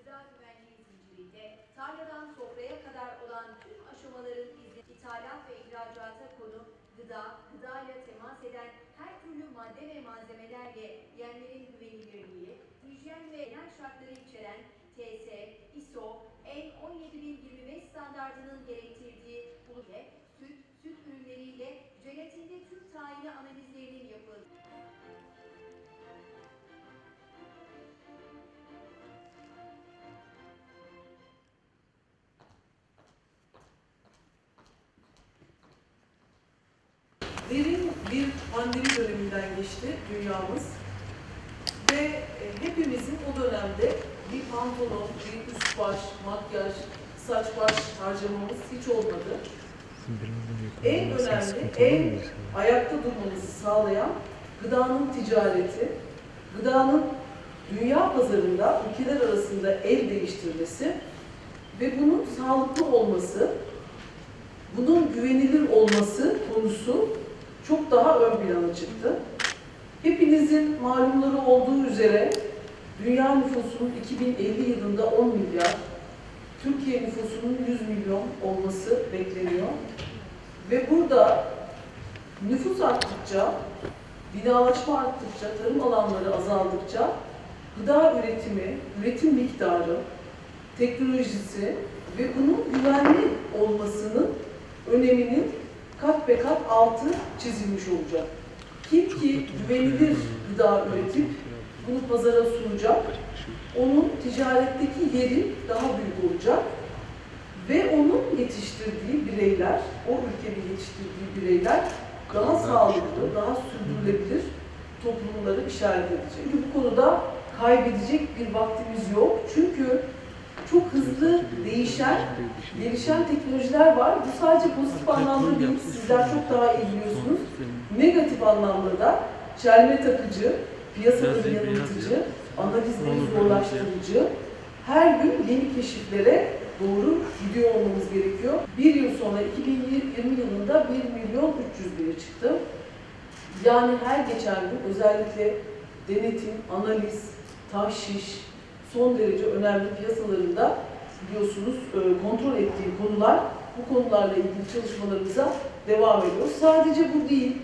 gıda güvenliği zincirinde tarladan sofraya kadar olan tüm aşamaların izni ithalat ve ihracata konu gıda, gıdayla temas eden her türlü madde ve malzemelerle yemlerin güvenilirliği, hijyen ve genel şartları içeren TS, ISO, N17025 standartının gerektirdiği uluke, süt, süt ürünleriyle jelatinde tüm tayini analizlerinin Derin bir pandemi döneminden geçti dünyamız ve e, hepimizin o dönemde bir pantolon, bir üst baş, makyaj, saç baş harcamamız hiç olmadı. En önemli, en ayakta durmamızı sağlayan gıdanın ticareti, gıdanın dünya pazarında ülkeler arasında el değiştirmesi ve bunun sağlıklı olması, bunun güvenilir olması konusu çok daha ön plana çıktı. Hepinizin malumları olduğu üzere dünya nüfusunun 2050 yılında 10 milyar, Türkiye nüfusunun 100 milyon olması bekleniyor. Ve burada nüfus arttıkça, binalaşma arttıkça, tarım alanları azaldıkça gıda üretimi, üretim miktarı, teknolojisi ve bunun güvenli olmasının öneminin kat be kat altı çizilmiş olacak. Kim ki güvenilir gıda üretip bunu pazara sunacak, onun ticaretteki yeri daha büyük olacak ve onun yetiştirdiği bireyler, o ülkenin yetiştirdiği bireyler daha sağlıklı, daha sürdürülebilir toplumları işaret edecek. Çünkü bu konuda kaybedecek bir vaktimiz yok. Çünkü çok hızlı değişen, gelişen teknolojiler var. Bu sadece pozitif anlamda değil, sizler çok daha iyi biliyorsunuz. Negatif anlamda da çelme takıcı, piyasada yanıltıcı, analizleri zorlaştırıcı, her gün yeni keşiflere doğru gidiyor olmamız gerekiyor. Bir yıl sonra 2020 yılında 1 milyon 300 bine çıktı. Yani her geçen gün özellikle denetim, analiz, tahşiş, son derece önemli piyasalarında biliyorsunuz e, kontrol ettiği konular, bu konularla ilgili çalışmalarımıza devam ediyoruz. Sadece bu değil,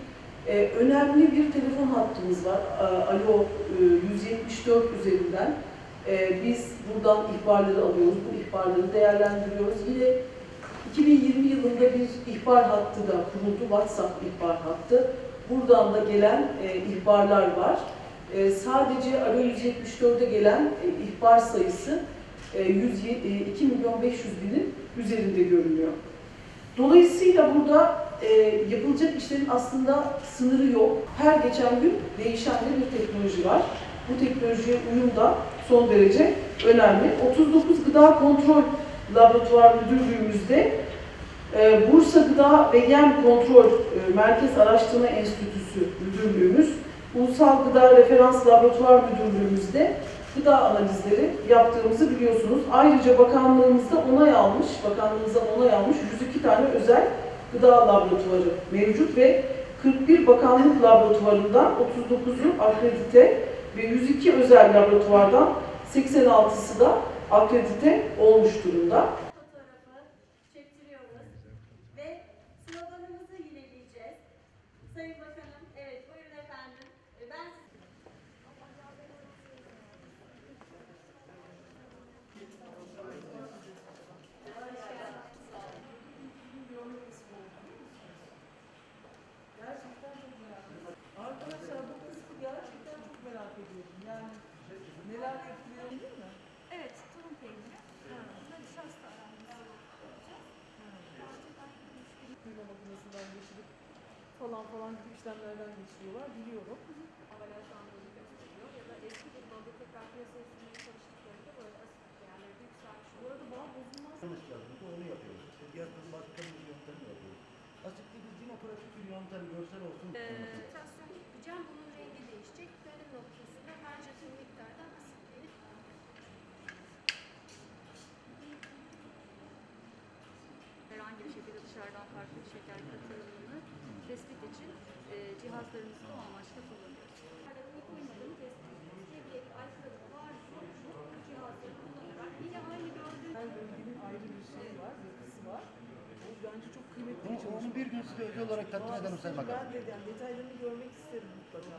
e, önemli bir telefon hattımız var. Alo e, 174 üzerinden e, biz buradan ihbarları alıyoruz, bu ihbarları değerlendiriyoruz. Yine 2020 yılında bir ihbar hattı da kuruldu, WhatsApp ihbar hattı. Buradan da gelen ihbarlar var. E, sadece Alo 174'e gelen e, ihbar sayısı e, 100, e, 2 milyon 500 binin üzerinde görünüyor. Dolayısıyla burada e, yapılacak işlerin aslında sınırı yok. Her geçen gün değişen de bir teknoloji var. Bu teknolojiye uyum da son derece önemli. 39 Gıda Kontrol Laboratuvar Müdürlüğümüzde e, Bursa Gıda ve Yem Kontrol e, Merkez Araştırma Enstitüsü Müdürlüğümüz, Ulusal Gıda Referans Laboratuvar Müdürlüğümüzde gıda analizleri yaptığımızı biliyorsunuz. Ayrıca bakanlığımızda onay almış, bakanlığımızdan onay almış 102 tane özel gıda laboratuvarı mevcut ve 41 bakanlık laboratuvarından 39'u akredite ve 102 özel laboratuvardan 86'sı da akredite olmuş durumda. Falan falan gibi işlemlerden geçiriyorlar biliyorum. Ambalajlandığını gösteriyor. Ya da eski bir balı tekrar piyasaya sürmeye çalıştıklarında böyle asit değerleri yükselmiş Bu arada bağ bozulmaz. Yanlış lazım. Onu yapıyoruz. İşte diğer türlü başka bir yöntem yapıyoruz. Asitli bildiğin operatif bir yöntem görsel olsun. Titrasyon yapacağım. Bunun rengi değişecek. Dönüm noktasında bence tüm miktardan asitlenip herhangi bir şekilde dışarıdan farklı bir şeker katıldığını tespit için e, cihazlarımızı o amaçla kullanıyoruz. Her bölgenin ayrı bir şeyi var, yapısı var. O bence çok kıymetli bir çalışma. Onun bir gün size özel olarak takdim ederim Sayın Bakan. Ben de yani detaylarını görmek isterim mutlaka.